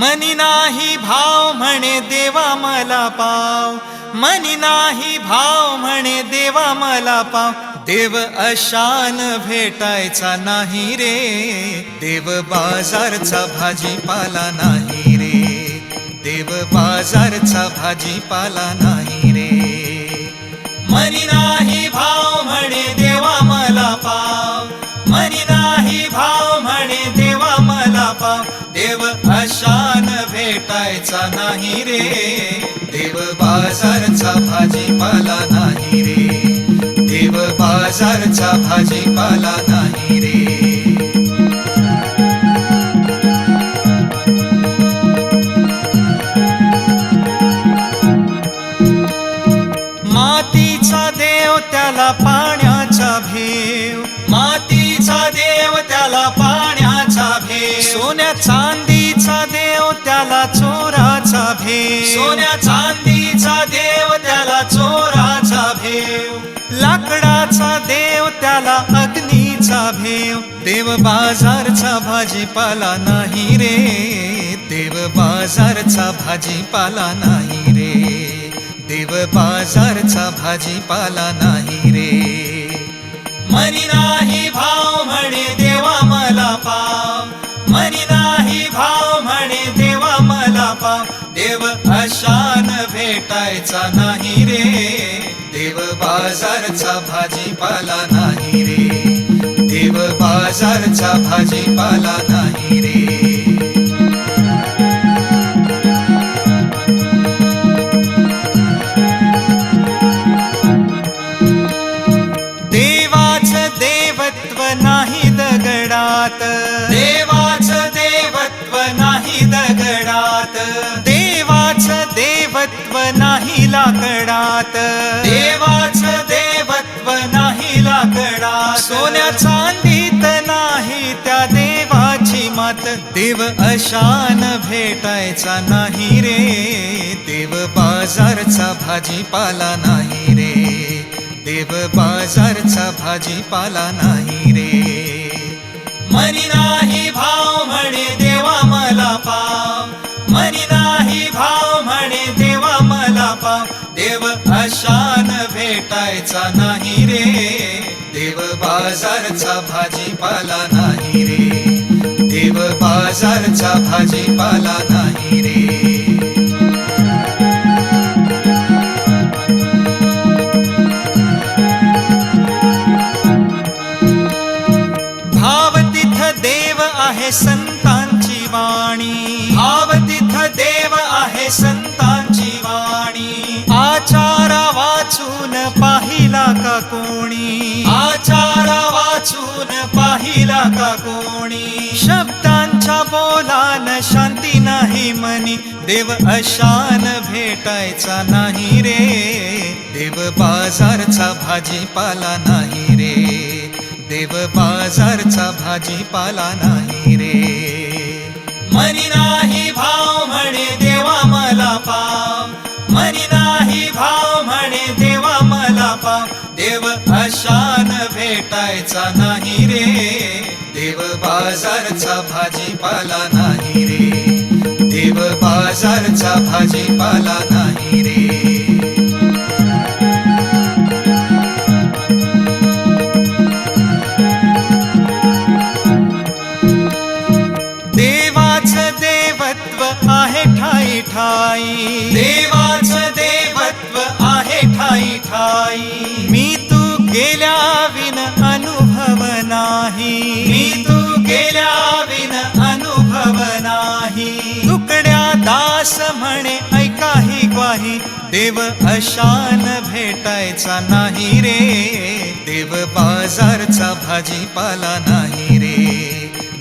मनी नाही भाव म्हणे देवा मला पाव. मनी नाही भाव म्हणे देवा मला पाव. देव अशान भेटायचा नाही रे. देव बाजारचा भाजीपाला नाही रे. देव बाजारचा भाजीपाला नाही रे. मनी नाही भाव म्हणे देवा मला पाव. पाव देव अशान भेटायचा नाही रे. देव बाजारचा भाजीपाला नाही रे. देव बाजारचा भाजीपाला नाही रे. चांदीचा देव त्याला चोराचा भेव. सोन्या चांदीचा देव त्याला चोराचा भेव. लाकडाचा देव त्याला अग्नीचा भेव. देव बाजारचा भाजीपाला नाही रे. देव बाजारचा भाजीपाला नाही रे. देव बाजारचा भाजीपाला नाही रे. पाव देव अशान भेटायचा नाही रे. देव बाजारचा भाजीपाला नाही रे. देव बाजारचा भाजीपाला नाही रे. देवाचं देवत्व नाही दगडात. दगडात देवाचं देवत्व नाही लाकडात. देवाचं देवत्व नाही लाकडात. सोन्या चांदीत नाही त्या देवाची मात. देव अशान भेटायचा नाही रे. देव बाजारचा भाजीपाला नाही रे. देव बाजारचा भाजीपाला नाही रे. मनी नाही भाव म्हणे भेटायचा नाही रे. देव बाजारचा भाजीपाला नाही रे. देव बाजारचा भाजीपाला नाही रे. भाव तिथ देव आहे संतांची वाणी. भाव तिथ देव आहे संतांची वाणी. आचारा पाहिला का कोणी? शब्दांच्या बोलान शांती नाही मनी देव अशान भेटायचा नाही रे. देव बाजारचा भाजीपाला नाही रे. देव बाजारचा भाजीपाला नाही रे. मनी नाही भाव म्हणे देवा मला पाव. मनी नाही भाव म्हणे देवा मला पाव. देव अशान भेटायचा नाही रे. देव बाजारचा भाजीपाला नाही रे. देव बाजारचा भाजीपाला नाही रे. देवाचं देवत्व आहे ठाई ठाई. देवाचं देवत्व आहे ठाई ठाई. मी तू गेल्या नाही मी तू गेल्या विन अनुभव नाही. तुकड्या दास म्हणे ऐकाही ग्वाही. देव अशान भेटायचा नाही रे. देव बाजारचा भाजीपाला नाही रे.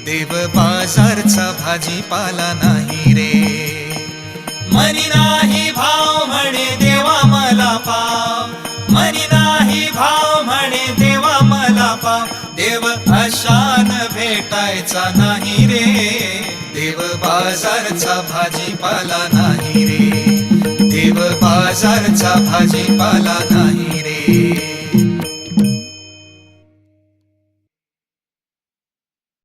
देव बाजारचा भाजीपाला नाही रे. मनी नाही भाव म्हणे देवा मला पाव. मला पाव देव अशान भेटायचा नाही रे. देव बाजारचा भाजीपाला नाही रे. देव बाजारचा भाजीपाला नाही रे.